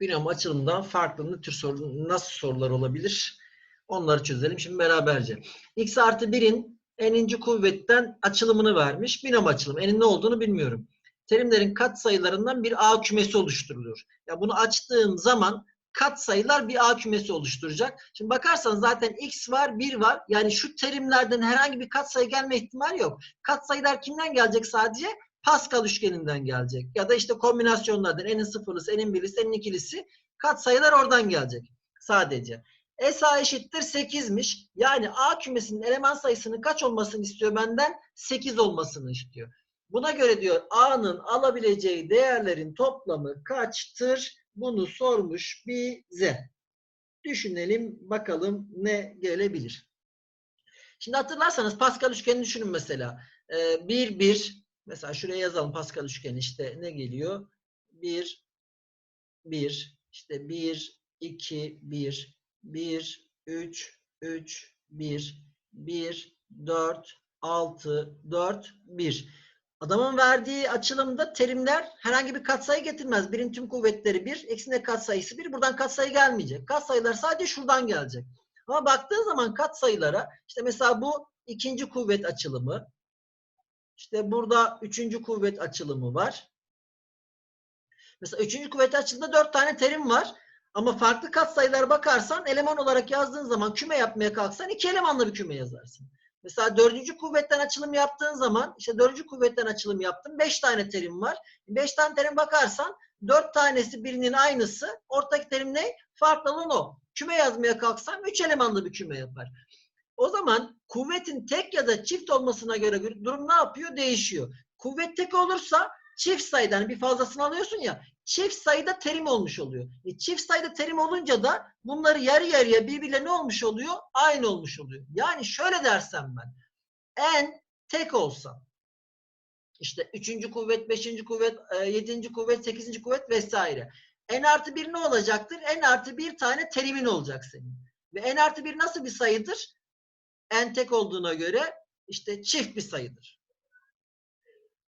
binom açılımından farklı ne tür soru, nasıl sorular olabilir? Onları çözelim şimdi beraberce. X artı 1'in n'inci kuvvetten açılımını vermiş. Binom açılım. N'in ne olduğunu bilmiyorum. Terimlerin kat sayılarından bir A kümesi oluşturuluyor. Ya bunu açtığım zaman kat sayılar bir A kümesi oluşturacak. Şimdi bakarsanız zaten X var, 1 var. Yani şu terimlerden herhangi bir kat sayı gelme ihtimali yok. Kat sayılar kimden gelecek sadece? Pascal üçgeninden gelecek. Ya da işte kombinasyonlardan n'in sıfırlısı, n'in birlisi, n'in ikilisi kat sayılar oradan gelecek. Sadece. SA eşittir 8'miş. Yani A kümesinin eleman sayısının kaç olmasını istiyor benden? 8 olmasını istiyor. Buna göre diyor A'nın alabileceği değerlerin toplamı kaçtır? Bunu sormuş bize. Düşünelim bakalım ne gelebilir. Şimdi hatırlarsanız Pascal üçgenini düşünün mesela. 1 1 mesela şuraya yazalım Pascal üçgeni işte ne geliyor? 1 1 işte 1 2 1 1 3 3 1 1 4 6 4 1 Adamın verdiği açılımda terimler herhangi bir katsayı getirmez. Birin tüm kuvvetleri 1, eksinde katsayısı 1. Buradan katsayı gelmeyecek. Katsayılar sadece şuradan gelecek. Ama baktığın zaman katsayılara işte mesela bu ikinci kuvvet açılımı. İşte burada üçüncü kuvvet açılımı var. Mesela üçüncü kuvvet açılımda dört tane terim var. Ama farklı katsayılara bakarsan eleman olarak yazdığın zaman küme yapmaya kalksan iki elemanlı bir küme yazarsın. Mesela dördüncü kuvvetten açılım yaptığın zaman işte dördüncü kuvvetten açılım yaptım. Beş tane terim var. Beş tane terim bakarsan dört tanesi birinin aynısı. Ortak terim ne? Farklı olan o. Küme yazmaya kalksam üç elemanlı bir küme yapar. O zaman kuvvetin tek ya da çift olmasına göre durum ne yapıyor? Değişiyor. Kuvvet tek olursa çift sayıdan bir fazlasını alıyorsun ya çift sayıda terim olmuş oluyor. E, çift sayıda terim olunca da bunları yarı yarıya birbirine ne olmuş oluyor? Aynı olmuş oluyor. Yani şöyle dersem ben en tek olsa işte üçüncü kuvvet, beşinci kuvvet, yedinci kuvvet, sekizinci kuvvet vesaire. n artı bir ne olacaktır? n artı bir tane terimin olacak senin. Ve n artı bir nasıl bir sayıdır? N tek olduğuna göre işte çift bir sayıdır.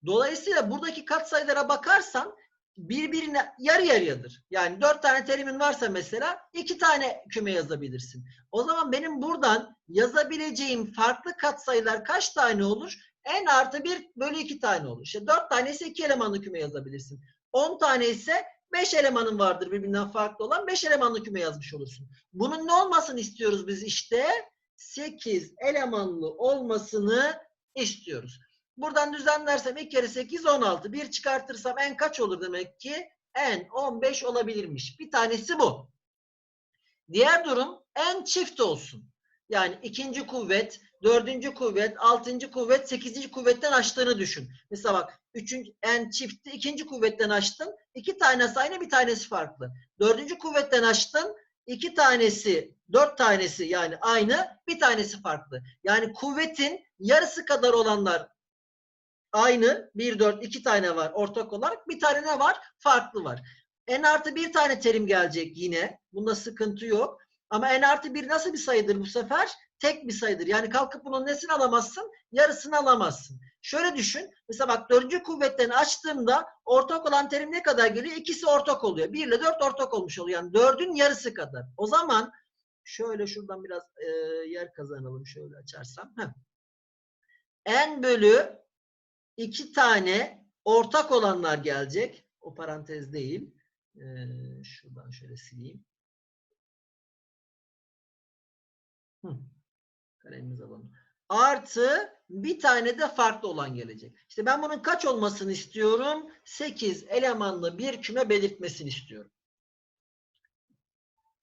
Dolayısıyla buradaki katsayılara bakarsan birbirine yarı yarıyadır. Yani dört tane terimin varsa mesela iki tane küme yazabilirsin. O zaman benim buradan yazabileceğim farklı katsayılar kaç tane olur? n artı bir bölü iki tane olur. İşte dört tane ise iki elemanlı küme yazabilirsin. On tane ise beş elemanın vardır birbirinden farklı olan beş elemanlı küme yazmış olursun. Bunun ne olmasını istiyoruz biz işte? Sekiz elemanlı olmasını istiyoruz. Buradan düzenlersem 2 kere 8 16. Bir çıkartırsam n kaç olur demek ki? n 15 olabilirmiş. Bir tanesi bu. Diğer durum n çift olsun. Yani ikinci kuvvet, dördüncü kuvvet, altıncı kuvvet, sekizinci kuvvetten açtığını düşün. Mesela bak üçüncü, n çifti ikinci kuvvetten açtın. iki tanesi aynı bir tanesi farklı. Dördüncü kuvvetten açtın. iki tanesi, dört tanesi yani aynı, bir tanesi farklı. Yani kuvvetin yarısı kadar olanlar aynı 1, 4, 2 tane var ortak olarak. Bir tane ne var? Farklı var. N artı bir tane terim gelecek yine. Bunda sıkıntı yok. Ama N artı bir nasıl bir sayıdır bu sefer? Tek bir sayıdır. Yani kalkıp bunun nesini alamazsın? Yarısını alamazsın. Şöyle düşün. Mesela bak dördüncü kuvvetten açtığımda ortak olan terim ne kadar geliyor? İkisi ortak oluyor. 1 ile 4 ortak olmuş oluyor. Yani 4'ün yarısı kadar. O zaman şöyle şuradan biraz e, yer kazanalım. Şöyle açarsam. Heh. N bölü iki tane ortak olanlar gelecek. O parantez değil. Ee, şuradan şöyle sileyim. Hı. Kalemimizi alalım. Artı bir tane de farklı olan gelecek. İşte ben bunun kaç olmasını istiyorum? 8 elemanlı bir küme belirtmesini istiyorum.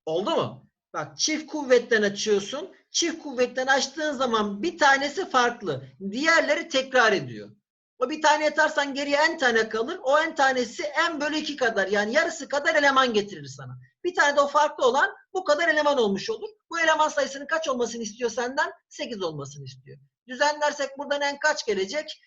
Oldu mu? Bak çift kuvvetten açıyorsun. Çift kuvvetten açtığın zaman bir tanesi farklı. Diğerleri tekrar ediyor. O bir tane yatarsan geriye en tane kalır. O en tanesi en bölü iki kadar yani yarısı kadar eleman getirir sana. Bir tane de o farklı olan bu kadar eleman olmuş olur. Bu eleman sayısının kaç olmasını istiyor senden? 8 olmasını istiyor. Düzenlersek buradan en kaç gelecek?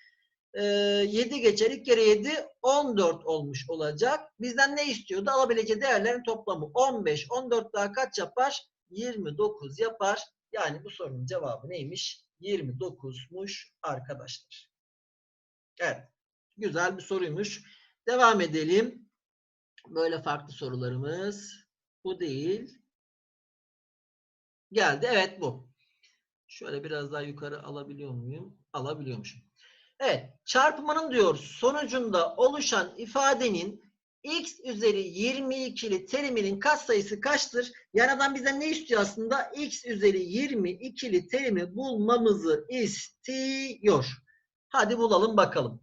Ee, 7 geçer. 2 kere 7 14 olmuş olacak. Bizden ne istiyordu? Alabileceği değerlerin toplamı 15. 14 daha kaç yapar? 29 yapar. Yani bu sorunun cevabı neymiş? 29'muş arkadaşlar. Evet. Güzel bir soruymuş. Devam edelim. Böyle farklı sorularımız. Bu değil. Geldi. Evet bu. Şöyle biraz daha yukarı alabiliyor muyum? Alabiliyormuşum. Evet. Çarpımının diyor sonucunda oluşan ifadenin x üzeri 22'li teriminin katsayısı kaçtır? Yani adam bizden ne istiyor aslında? x üzeri 22'li terimi bulmamızı istiyor. Hadi bulalım bakalım.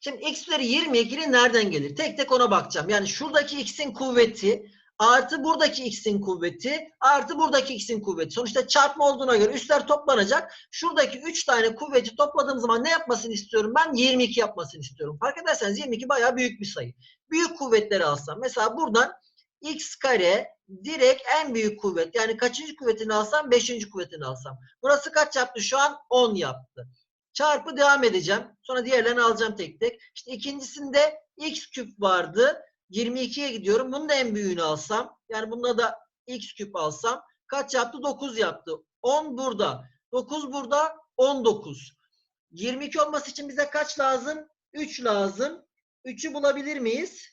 Şimdi x üzeri 22'li nereden gelir? Tek tek ona bakacağım. Yani şuradaki x'in kuvveti artı buradaki x'in kuvveti artı buradaki x'in kuvveti. Sonuçta çarpma olduğuna göre üstler toplanacak. Şuradaki 3 tane kuvveti topladığım zaman ne yapmasını istiyorum? Ben 22 yapmasını istiyorum. Fark ederseniz 22 bayağı büyük bir sayı. Büyük kuvvetleri alsam. Mesela buradan x kare direkt en büyük kuvvet. Yani kaçıncı kuvvetini alsam? Beşinci kuvvetini alsam. Burası kaç yaptı şu an? 10 yaptı. Çarpı devam edeceğim. Sonra diğerlerini alacağım tek tek. İşte ikincisinde x küp vardı. 22'ye gidiyorum. Bunun da en büyüğünü alsam. Yani bunda da x küp alsam. Kaç yaptı? 9 yaptı. 10 burada. 9 burada. 19. 22 olması için bize kaç lazım? 3 lazım. 3'ü bulabilir miyiz?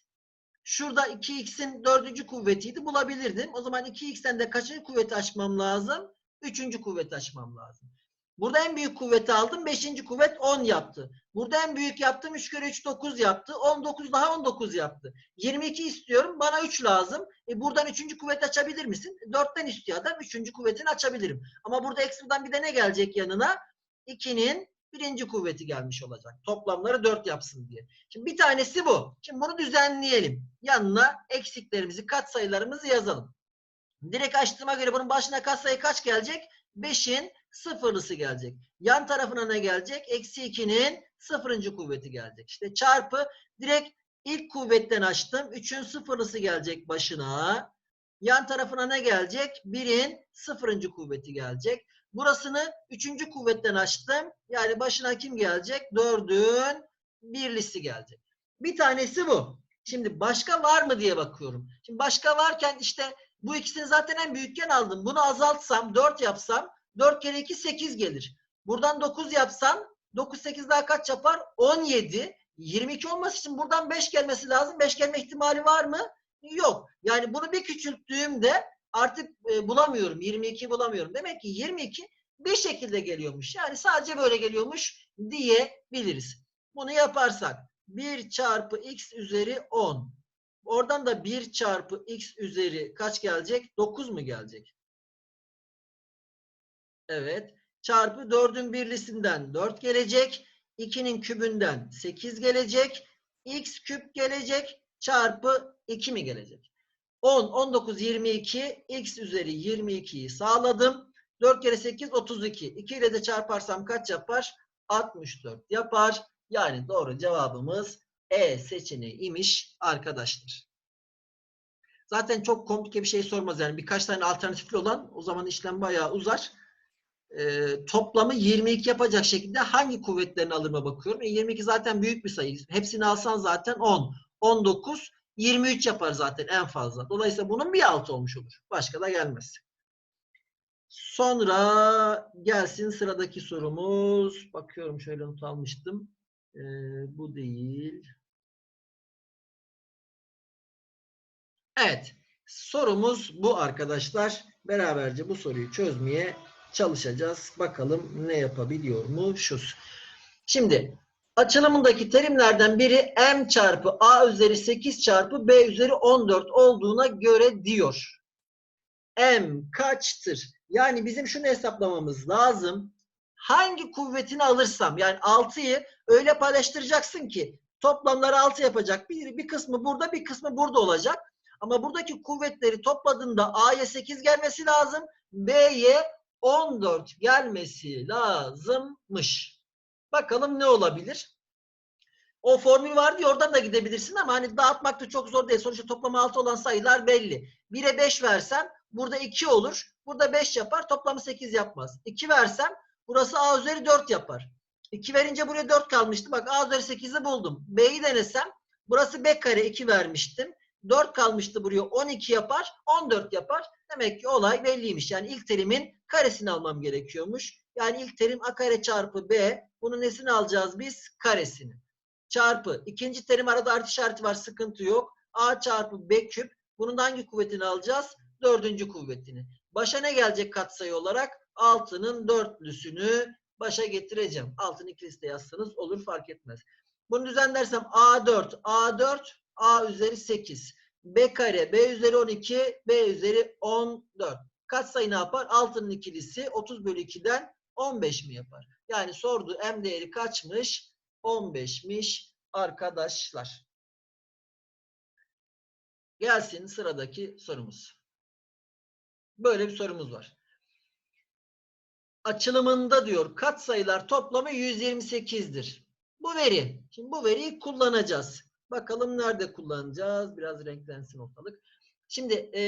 Şurada 2x'in dördüncü kuvvetiydi. Bulabilirdim. O zaman 2x'ten de kaçıncı kuvveti açmam lazım? Üçüncü kuvveti açmam lazım. Burada en büyük kuvveti aldım. Beşinci kuvvet 10 yaptı. Burada en büyük yaptım. 3 kere 3 9 yaptı. 19 daha 19 yaptı. 22 istiyorum. Bana 3 lazım. E buradan 3. kuvvet açabilir misin? 4'ten istiyor adam. 3. kuvvetini açabilirim. Ama burada ekstradan bir de ne gelecek yanına? 2'nin birinci kuvveti gelmiş olacak. Toplamları 4 yapsın diye. Şimdi bir tanesi bu. Şimdi bunu düzenleyelim. Yanına eksiklerimizi, katsayılarımızı yazalım. Direkt açtığıma göre bunun başına katsayı kaç gelecek? 5'in sıfırlısı gelecek. Yan tarafına ne gelecek? Eksi 2'nin sıfırıncı kuvveti gelecek. İşte çarpı direkt ilk kuvvetten açtım. 3'ün sıfırlısı gelecek başına. Yan tarafına ne gelecek? 1'in sıfırıncı kuvveti gelecek. Burasını üçüncü kuvvetten açtım. Yani başına kim gelecek? 4'ün birlisi gelecek. Bir tanesi bu. Şimdi başka var mı diye bakıyorum. Şimdi başka varken işte bu ikisini zaten en büyükken aldım. Bunu azaltsam 4 yapsam 4 kere 2 8 gelir. Buradan 9 yapsam 9 8 daha kaç yapar? 17. 22 olması için buradan 5 gelmesi lazım. 5 gelme ihtimali var mı? Yok. Yani bunu bir küçülttüğümde artık e, bulamıyorum. 22 bulamıyorum. Demek ki 22 bir şekilde geliyormuş. Yani sadece böyle geliyormuş diyebiliriz. Bunu yaparsak 1 çarpı x üzeri 10. Oradan da 1 çarpı x üzeri kaç gelecek? 9 mu gelecek? Evet. Çarpı 4'ün birlisinden 4 gelecek. 2'nin kübünden 8 gelecek. x küp gelecek. Çarpı 2 mi gelecek? 10, 19, 22. x üzeri 22'yi sağladım. 4 kere 8, 32. 2 ile de çarparsam kaç yapar? 64 yapar. Yani doğru cevabımız E seçeneği imiş arkadaşlar. Zaten çok komplike bir şey sormaz yani birkaç tane alternatifli olan o zaman işlem bayağı uzar. Ee, toplamı 22 yapacak şekilde hangi kuvvetlerini alırıma bakıyorum. E, 22 zaten büyük bir sayı. Hepsini alsan zaten 10, 19, 23 yapar zaten en fazla. Dolayısıyla bunun bir altı olmuş olur. Başka da gelmez. Sonra gelsin sıradaki sorumuz. Bakıyorum şöyle not almıştım. Ee, bu değil. Evet. Sorumuz bu arkadaşlar. Beraberce bu soruyu çözmeye çalışacağız. Bakalım ne yapabiliyormuşuz. Şimdi açılımındaki terimlerden biri m çarpı a üzeri 8 çarpı b üzeri 14 olduğuna göre diyor. m kaçtır? Yani bizim şunu hesaplamamız lazım. Hangi kuvvetini alırsam yani 6'yı öyle paylaştıracaksın ki toplamları 6 yapacak. Bir, bir kısmı burada bir kısmı burada olacak. Ama buradaki kuvvetleri topladığında A'ya 8 gelmesi lazım. B'ye 14 gelmesi lazımmış. Bakalım ne olabilir? O formül var diye oradan da gidebilirsin ama hani dağıtmak da çok zor değil. Sonuçta toplamı 6 olan sayılar belli. 1'e 5 versem burada 2 olur. Burada 5 yapar. Toplamı 8 yapmaz. 2 versem burası A üzeri 4 yapar. 2 verince buraya 4 kalmıştı. Bak A üzeri 8'i buldum. B'yi denesem burası B kare 2 vermiştim. 4 kalmıştı buraya 12 yapar. 14 yapar. Demek ki olay belliymiş. Yani ilk terimin karesini almam gerekiyormuş. Yani ilk terim a kare çarpı b. Bunun nesini alacağız biz? Karesini. çarpı ikinci terim arada artı işareti var sıkıntı yok. A çarpı B küp. Bunun hangi kuvvetini alacağız? Dördüncü kuvvetini. Başa ne gelecek katsayı olarak? 6'nın dörtlüsünü başa getireceğim. Altın ikilisi de yazsanız olur fark etmez. Bunu düzenlersem A4, A4, A üzeri 8. B kare, B üzeri 12, B üzeri 14. Katsayı ne yapar? Altının ikilisi 30 bölü 2'den 15 mi yapar? Yani sorduğu M değeri kaçmış? 15'miş arkadaşlar. Gelsin sıradaki sorumuz. Böyle bir sorumuz var. Açılımında diyor katsayılar toplamı 128'dir. Bu veri. Şimdi bu veriyi kullanacağız. Bakalım nerede kullanacağız? Biraz renklensin ortalık. Şimdi e,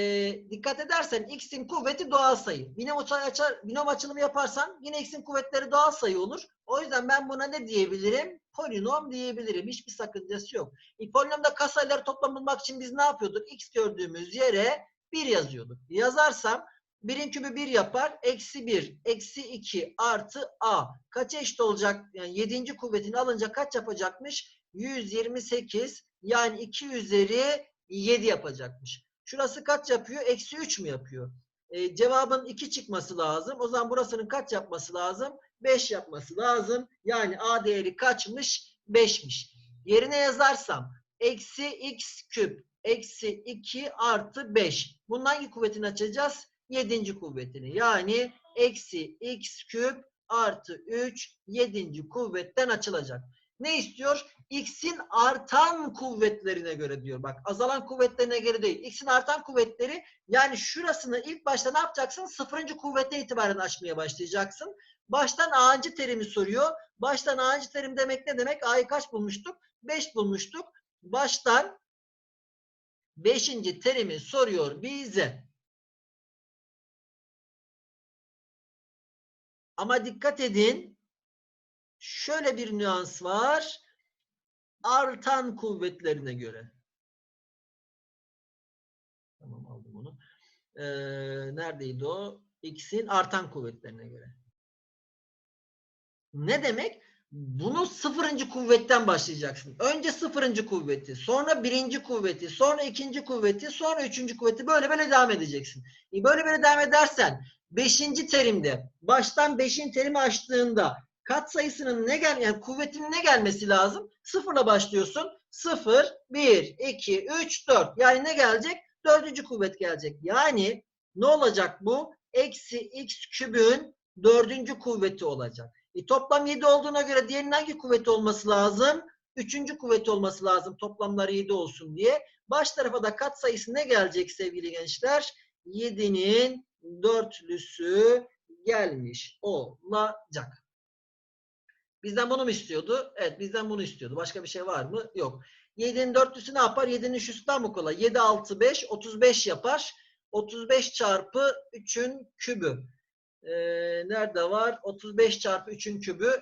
dikkat edersen x'in kuvveti doğal sayı. Binom, açar, binom açılımı yaparsan yine x'in kuvvetleri doğal sayı olur. O yüzden ben buna ne diyebilirim? Polinom diyebilirim. Hiçbir sakıncası yok. E, polinomda katsayıları toplam bulmak için biz ne yapıyorduk? x gördüğümüz yere 1 yazıyorduk. Yazarsam 1'in kübü 1 yapar. Eksi 1, eksi 2 artı a. Kaça eşit olacak? Yani 7. kuvvetini alınca kaç yapacakmış? 128 yani 2 üzeri 7 yapacakmış. Şurası kaç yapıyor? Eksi 3 mü yapıyor? Ee, cevabın 2 çıkması lazım. O zaman burasının kaç yapması lazım? 5 yapması lazım. Yani a değeri kaçmış? 5'miş. Yerine yazarsam eksi x küp eksi 2 artı 5. Bunun hangi kuvvetini açacağız? 7. kuvvetini. Yani eksi x küp artı 3 7. kuvvetten açılacak. Ne istiyor? X'in artan kuvvetlerine göre diyor. Bak azalan kuvvetlerine göre değil. X'in artan kuvvetleri yani şurasını ilk başta ne yapacaksın? Sıfırıncı kuvvete itibaren açmaya başlayacaksın. Baştan A'ncı terimi soruyor. Baştan A'ncı terim demek ne demek? A'yı kaç bulmuştuk? 5 bulmuştuk. Baştan 5. terimi soruyor bize. Ama dikkat edin. Şöyle bir nüans var. Artan kuvvetlerine göre. Tamam aldım onu. Ee, neredeydi o? X'in artan kuvvetlerine göre. Ne demek? Bunu sıfırıncı kuvvetten başlayacaksın. Önce sıfırıncı kuvveti, sonra birinci kuvveti, sonra ikinci kuvveti, sonra üçüncü kuvveti böyle böyle devam edeceksin. E böyle böyle devam edersen beşinci terimde baştan beşin terimi açtığında kat sayısının ne gel yani kuvvetinin ne gelmesi lazım? Sıfırla başlıyorsun. Sıfır, bir, iki, üç, dört. Yani ne gelecek? Dördüncü kuvvet gelecek. Yani ne olacak bu? Eksi x kübün dördüncü kuvveti olacak. E, toplam 7 olduğuna göre diğerinin hangi kuvveti olması lazım? Üçüncü kuvveti olması lazım toplamları 7 olsun diye. Baş tarafa da kat sayısı ne gelecek sevgili gençler? 7'nin dörtlüsü gelmiş olacak. Bizden bunu mu istiyordu? Evet bizden bunu istiyordu. Başka bir şey var mı? Yok. 7'nin dörtlüsü ne yapar? 7'nin üstü daha mı kolay? 7, 6, 5, 35 yapar. 35 çarpı 3'ün kübü. Ee, nerede var? 35 çarpı 3'ün kübü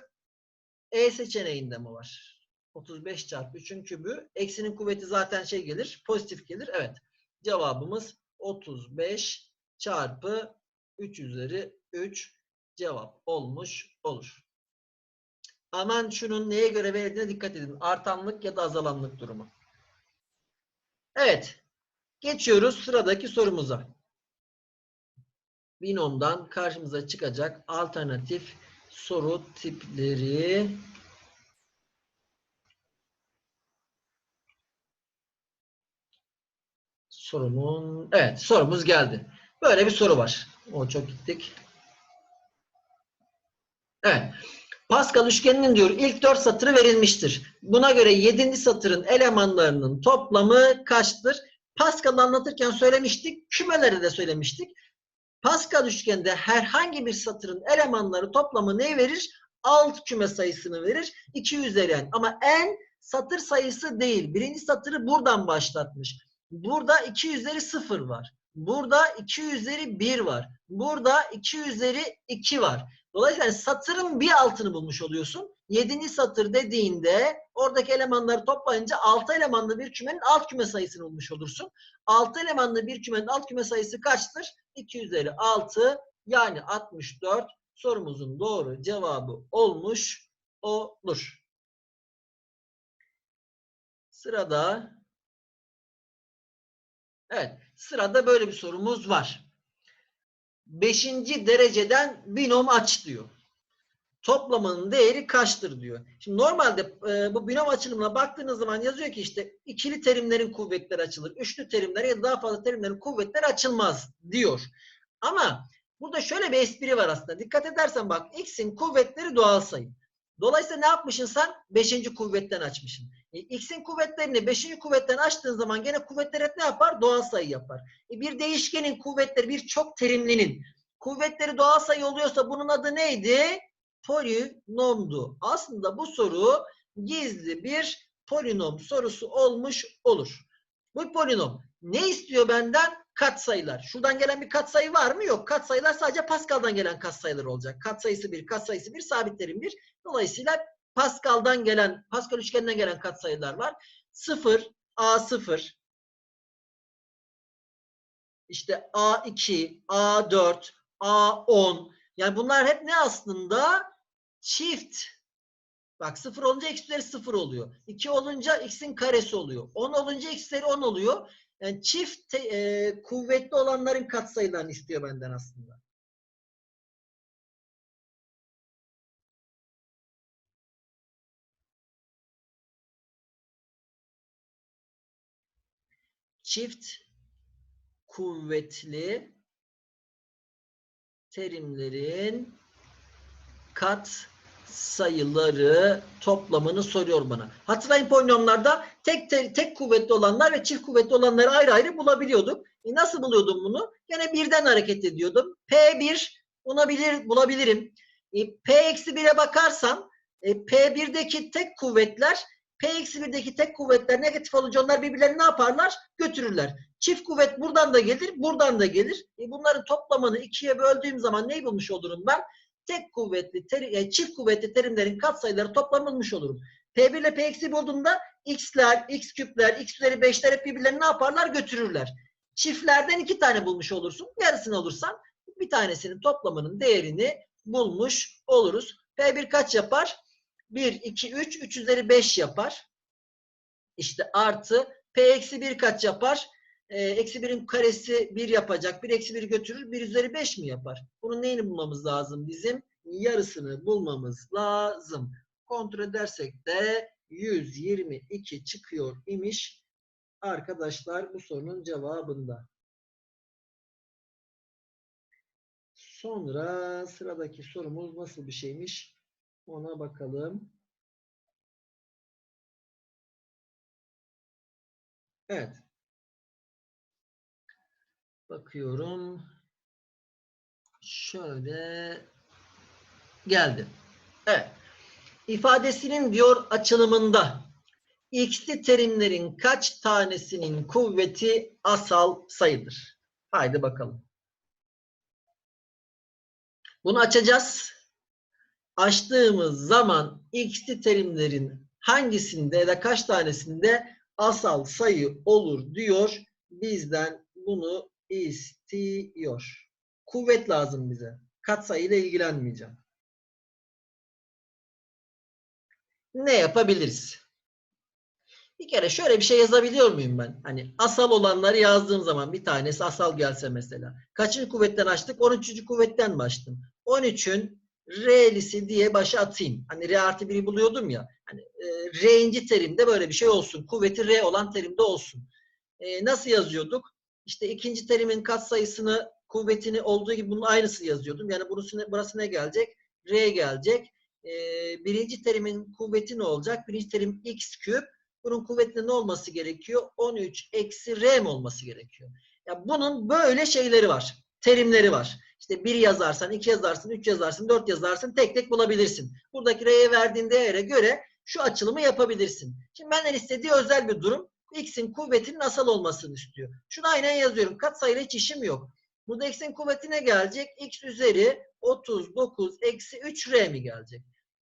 E seçeneğinde mi var? 35 çarpı 3'ün kübü. Eksinin kuvveti zaten şey gelir. Pozitif gelir. Evet. Cevabımız 35 çarpı 3 üzeri 3 cevap olmuş olur. Aman şunun neye göre verildiğine dikkat edin. Artanlık ya da azalanlık durumu. Evet. Geçiyoruz sıradaki sorumuza. Binom'dan karşımıza çıkacak alternatif soru tipleri sorumun evet sorumuz geldi. Böyle bir soru var. O çok gittik. Evet. Pascal üçgeninin diyor ilk dört satırı verilmiştir. Buna göre yedinci satırın elemanlarının toplamı kaçtır? Pascal'ı anlatırken söylemiştik. Kümeleri de söylemiştik. Pascal üçgende herhangi bir satırın elemanları toplamı ne verir? Alt küme sayısını verir. 2 üzeri n. Ama n satır sayısı değil. Birinci satırı buradan başlatmış. Burada 2 üzeri 0 var. Burada 2 üzeri 1 var. Burada 2 üzeri 2 var. Dolayısıyla satırın bir altını bulmuş oluyorsun. 7. satır dediğinde oradaki elemanları toplayınca 6 elemanlı bir kümenin alt küme sayısını bulmuş olursun. 6 elemanlı bir kümenin alt küme sayısı kaçtır? 2 üzeri 6 yani 64 sorumuzun doğru cevabı olmuş olur. Sırada Evet. Sırada böyle bir sorumuz var. Beşinci dereceden binom aç diyor. Toplamının değeri kaçtır diyor. Şimdi normalde e, bu binom açılımına baktığınız zaman yazıyor ki işte ikili terimlerin kuvvetleri açılır. Üçlü terimler ya da daha fazla terimlerin kuvvetleri açılmaz diyor. Ama burada şöyle bir espri var aslında. Dikkat edersen bak x'in kuvvetleri doğal sayı. Dolayısıyla ne yapmışsın sen? Beşinci kuvvetten açmışsın. E, x'in kuvvetlerini beşinci kuvvetten açtığın zaman gene kuvvetler hep ne yapar? Doğal sayı yapar. E, bir değişkenin kuvvetleri bir çok terimlinin kuvvetleri doğal sayı oluyorsa bunun adı neydi? Polinomdu. Aslında bu soru gizli bir polinom sorusu olmuş olur. Bu polinom ne istiyor benden? Katsayılar. Şuradan gelen bir katsayı var mı? Yok. Katsayılar sadece Pascal'dan gelen katsayılar olacak. Katsayısı 1, katsayısı 1, sabitlerin 1. Dolayısıyla Pascal'dan gelen, Pascal üçgeninden gelen katsayılar var. 0, A0, işte A2, A4, A10. Yani bunlar hep ne aslında? Çift. Bak 0 olunca x üzeri 0 oluyor. 2 olunca x'in karesi oluyor. 10 olunca x üzeri 10 oluyor. Yani çift e, kuvvetli olanların katsayılarını istiyor benden aslında. Çift kuvvetli terimlerin kat sayıları toplamını soruyor bana. Hatırlayın polinomlarda tek te- tek kuvvetli olanlar ve çift kuvvetli olanları ayrı ayrı bulabiliyorduk. E nasıl buluyordum bunu? Yine birden hareket ediyordum. P1 bulabilir, bulabilirim. E, P-1'e bakarsam e, P1'deki tek kuvvetler P-1'deki tek kuvvetler negatif olunca onlar birbirlerini ne yaparlar? Götürürler. Çift kuvvet buradan da gelir, buradan da gelir. E, bunların toplamını ikiye böldüğüm zaman neyi bulmuş olurum ben? tek kuvvetli, teri, e, çift kuvvetli terimlerin katsayıları toplanılmış olurum. P1 ile P eksi bulduğumda x'ler, x küpler, x üzeri 5'ler hep birbirlerini ne yaparlar? Götürürler. Çiftlerden iki tane bulmuş olursun. Yarısını alırsan bir tanesinin toplamının değerini bulmuş oluruz. P1 kaç yapar? 1, 2, 3, 3 üzeri 5 yapar. İşte artı P eksi 1 kaç yapar? Ee, eksi 1'in karesi 1 yapacak. 1 eksi 1 götürür. 1 üzeri 5 mi yapar? Bunun neyini bulmamız lazım bizim? Yarısını bulmamız lazım. Kontrol edersek de 122 çıkıyor imiş. Arkadaşlar bu sorunun cevabında. Sonra sıradaki sorumuz nasıl bir şeymiş? Ona bakalım. Evet. Bakıyorum. Şöyle geldi. Evet. İfadesinin diyor açılımında x'li terimlerin kaç tanesinin kuvveti asal sayıdır? Haydi bakalım. Bunu açacağız. Açtığımız zaman x'li terimlerin hangisinde ya da kaç tanesinde asal sayı olur diyor. Bizden bunu istiyor. Kuvvet lazım bize. Katsayı ile ilgilenmeyeceğim. Ne yapabiliriz? Bir kere şöyle bir şey yazabiliyor muyum ben? Hani asal olanları yazdığım zaman bir tanesi asal gelse mesela. Kaçıncı kuvvetten açtık? 13. kuvvetten mi açtım? 13'ün R'lisi diye başa atayım. Hani R artı 1'i buluyordum ya. Hani e, R'inci terimde böyle bir şey olsun. Kuvveti R olan terimde olsun. E, nasıl yazıyorduk? İşte ikinci terimin katsayısını kuvvetini olduğu gibi bunun aynısını yazıyordum. Yani burası burası ne gelecek? R gelecek. E, birinci terimin kuvveti ne olacak? Birinci terim x küp. Bunun kuvvetinin ne olması gerekiyor? 13 eksi r mi olması gerekiyor? Ya bunun böyle şeyleri var. Terimleri var. İşte 1 yazarsan, 2 yazarsın, 3 yazarsın, 4 yazarsın tek tek bulabilirsin. Buradaki r'ye verdiğin değere göre şu açılımı yapabilirsin. Şimdi benden istediği özel bir durum. X'in kuvvetinin asal olmasını istiyor. Şunu aynen yazıyorum. Katsayıyla hiç işim yok. Burada X'in kuvveti ne gelecek? X üzeri 39 eksi 3R mi gelecek?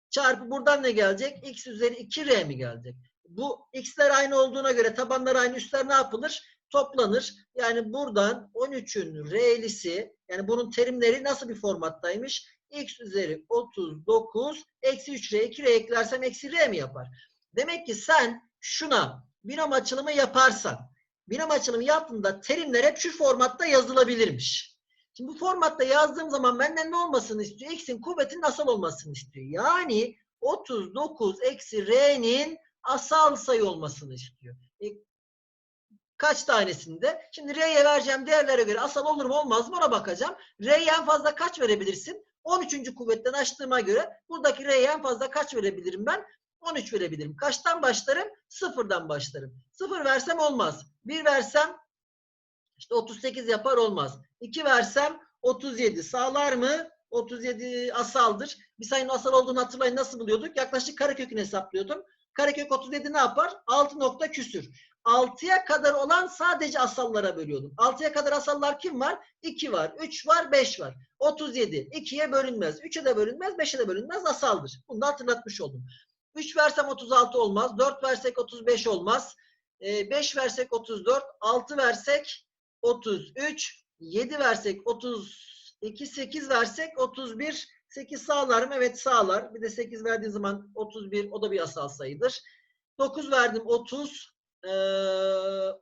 Çarpı buradan ne gelecek? X üzeri 2R mi gelecek? Bu X'ler aynı olduğuna göre tabanlar aynı üstler ne yapılır? Toplanır. Yani buradan 13'ün R'lisi yani bunun terimleri nasıl bir formattaymış? X üzeri 39 eksi 3R 2R eklersem eksi R mi yapar? Demek ki sen şuna binom açılımı yaparsan, binom açılımı yaptığında terimler hep şu formatta yazılabilirmiş. Şimdi bu formatta yazdığım zaman benden ne olmasını istiyor? X'in kuvvetinin asal olmasını istiyor. Yani 39 eksi R'nin asal sayı olmasını istiyor. E, kaç tanesinde? Şimdi R'ye vereceğim değerlere göre asal olur mu olmaz mı ona bakacağım. R'ye en fazla kaç verebilirsin? 13. kuvvetten açtığıma göre buradaki R'ye en fazla kaç verebilirim ben? 13 verebilirim. Kaçtan başlarım? Sıfırdan başlarım. Sıfır versem olmaz. Bir versem işte 38 yapar olmaz. 2 versem 37 sağlar mı? 37 asaldır. Bir sayının asal olduğunu hatırlayın nasıl buluyorduk? Yaklaşık karekökünü hesaplıyordum. Karekök 37 ne yapar? 6 nokta küsür. 6'ya kadar olan sadece asallara bölüyordum. 6'ya kadar asallar kim var? 2 var, 3 var, 5 var. 37. 2'ye bölünmez. 3'e de bölünmez, 5'e de bölünmez asaldır. Bunu da hatırlatmış oldum. 3 versem 36 olmaz. 4 versek 35 olmaz. 5 versek 34. 6 versek 33. 7 versek 32. 8 versek 31. 8 sağlar mı? Evet sağlar. Bir de 8 verdiği zaman 31 o da bir asal sayıdır. 9 verdim 30. Ee,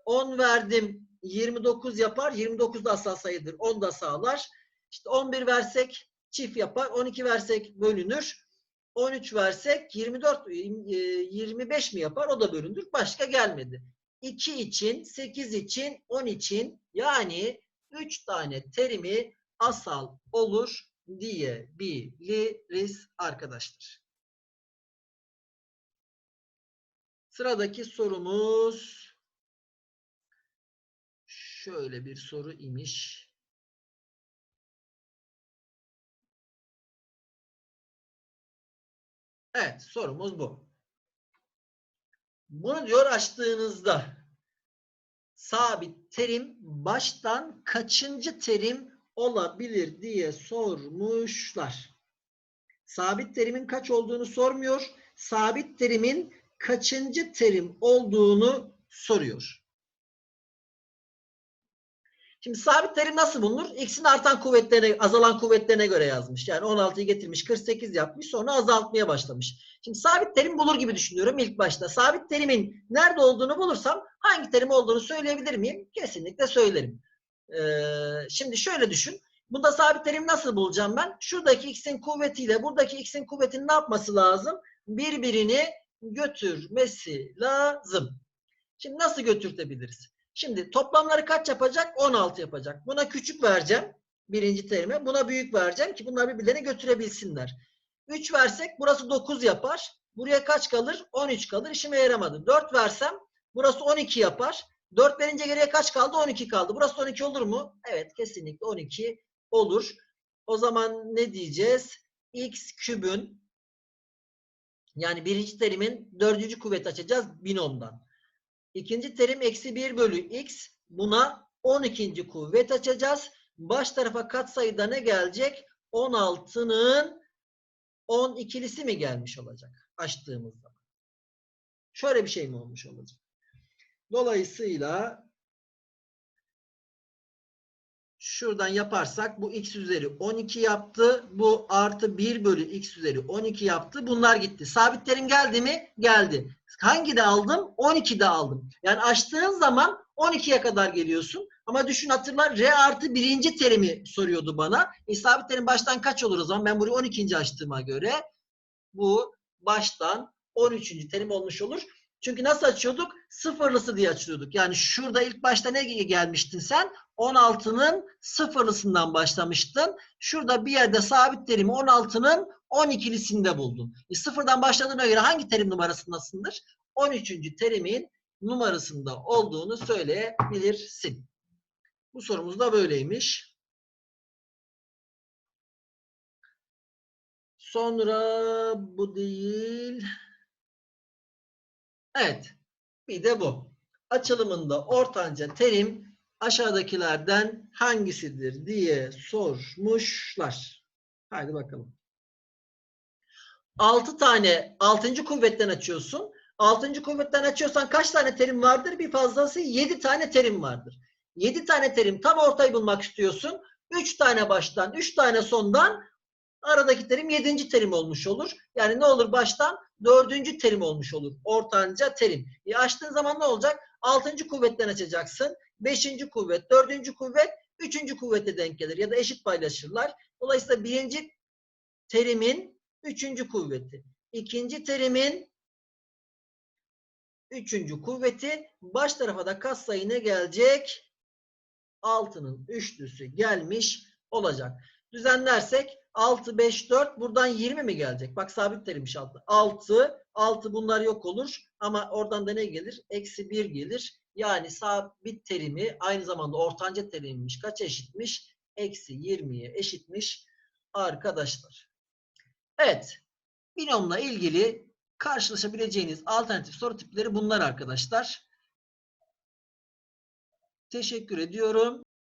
10 verdim 29 yapar. 29 da asal sayıdır. 10 da sağlar. İşte 11 versek çift yapar. 12 versek bölünür. 13 versek 24 25 mi yapar? O da bölünür. Başka gelmedi. 2 için, 8 için, 10 için yani 3 tane terimi asal olur diyebiliriz arkadaşlar. Sıradaki sorumuz şöyle bir soru imiş. Evet, sorumuz bu. Bunu diyor açtığınızda sabit terim baştan kaçıncı terim olabilir diye sormuşlar. Sabit terimin kaç olduğunu sormuyor. Sabit terimin kaçıncı terim olduğunu soruyor. Şimdi sabit terim nasıl bulunur? X'in artan kuvvetlerine, azalan kuvvetlerine göre yazmış. Yani 16'yı getirmiş, 48 yapmış, sonra azaltmaya başlamış. Şimdi sabit terim bulur gibi düşünüyorum ilk başta. Sabit terimin nerede olduğunu bulursam hangi terim olduğunu söyleyebilir miyim? Kesinlikle söylerim. Ee, şimdi şöyle düşün. Bunda sabit terim nasıl bulacağım ben? Şuradaki x'in kuvvetiyle buradaki x'in kuvvetinin ne yapması lazım? Birbirini götürmesi lazım. Şimdi nasıl götürtebiliriz? Şimdi toplamları kaç yapacak? 16 yapacak. Buna küçük vereceğim. Birinci terime. Buna büyük vereceğim ki bunlar birbirlerini götürebilsinler. 3 versek burası 9 yapar. Buraya kaç kalır? 13 kalır. İşime yaramadı. 4 versem burası 12 yapar. 4 verince geriye kaç kaldı? 12 kaldı. Burası 12 olur mu? Evet kesinlikle 12 olur. O zaman ne diyeceğiz? X kübün yani birinci terimin dördüncü kuvvet açacağız binomdan. İkinci terim eksi 1 bölü x. Buna 12. kuvvet açacağız. Baş tarafa katsayıda ne gelecek? 16'nın 12'lisi mi gelmiş olacak? Açtığımız zaman. Şöyle bir şey mi olmuş olacak? Dolayısıyla şuradan yaparsak bu x üzeri 12 yaptı. Bu artı 1 bölü x üzeri 12 yaptı. Bunlar gitti. Sabit terim geldi mi? Geldi. Hangi de aldım? 12 de aldım. Yani açtığın zaman 12'ye kadar geliyorsun. Ama düşün hatırla R artı birinci terimi soruyordu bana. E, sabit terim baştan kaç olur o zaman? Ben burayı 12. açtığıma göre bu baştan 13. terim olmuş olur. Çünkü nasıl açıyorduk? Sıfırlısı diye açıyorduk. Yani şurada ilk başta ne gelmiştin sen? 16'nın sıfırlısından başlamıştın. Şurada bir yerde sabit terimi 16'nın 12'lisinde buldun. E sıfırdan başladığına göre hangi terim numarasındasındır? 13. terimin numarasında olduğunu söyleyebilirsin. Bu sorumuz da böyleymiş. Sonra bu değil. Evet. Bir de bu. Açılımında ortanca terim aşağıdakilerden hangisidir diye sormuşlar. Haydi bakalım. 6 tane 6. kuvvetten açıyorsun. 6. kuvvetten açıyorsan kaç tane terim vardır? Bir fazlası 7 tane terim vardır. 7 tane terim tam ortayı bulmak istiyorsun. 3 tane baştan, 3 tane sondan aradaki terim 7. terim olmuş olur. Yani ne olur baştan? Dördüncü terim olmuş olur. Ortanca terim. E açtığın zaman ne olacak? Altıncı kuvvetten açacaksın. Beşinci kuvvet, dördüncü kuvvet, üçüncü kuvvete denk gelir. Ya da eşit paylaşırlar. Dolayısıyla birinci terimin üçüncü kuvveti. ikinci terimin üçüncü kuvveti. Baş tarafa da katsayı ne gelecek? 6'nın üçlüsü gelmiş olacak. Düzenlersek 6, 5, 4 buradan 20 mi gelecek? Bak sabit terimmiş 6. 6, 6 bunlar yok olur. Ama oradan da ne gelir? Eksi 1 gelir. Yani sabit terimi aynı zamanda ortanca terimmiş. Kaç eşitmiş? Eksi 20'ye eşitmiş arkadaşlar. Evet. Binomla ilgili karşılaşabileceğiniz alternatif soru tipleri bunlar arkadaşlar. Teşekkür ediyorum.